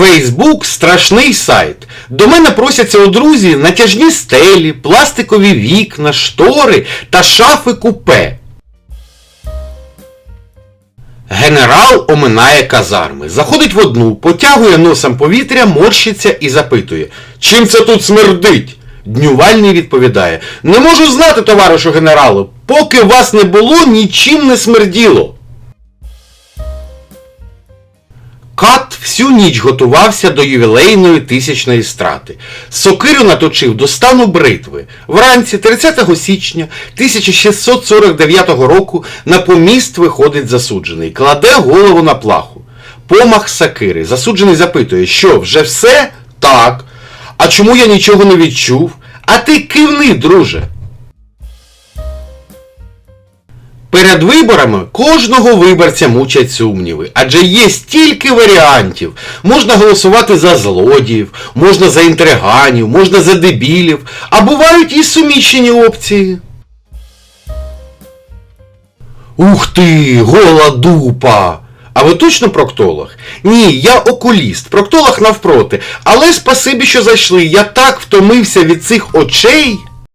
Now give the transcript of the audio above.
Фейсбук страшний сайт. До мене просяться у друзі натяжні стелі, пластикові вікна, штори та шафи купе. Генерал оминає казарми, заходить в одну, потягує носом повітря, морщиться і запитує, чим це тут смердить? Днювальний відповідає, не можу знати, товаришу генералу, поки вас не було, нічим не смерділо. Всю ніч готувався до ювілейної тисячної страти. Сокирю наточив до стану бритви. Вранці 30 січня 1649 року на поміст виходить засуджений, кладе голову на плаху. Помах сокири. Засуджений запитує, що вже все? Так. А чому я нічого не відчув? А ти кивни, друже. Перед виборами кожного виборця мучать сумніви, адже є стільки варіантів. Можна голосувати за злодіїв, можна за інтриганів, можна за дебілів, а бувають і суміщені опції. Ух ти, гола дупа! А ви точно проктолог? Ні, я окуліст, проктолог навпроти. Але спасибі, що зайшли. Я так втомився від цих очей.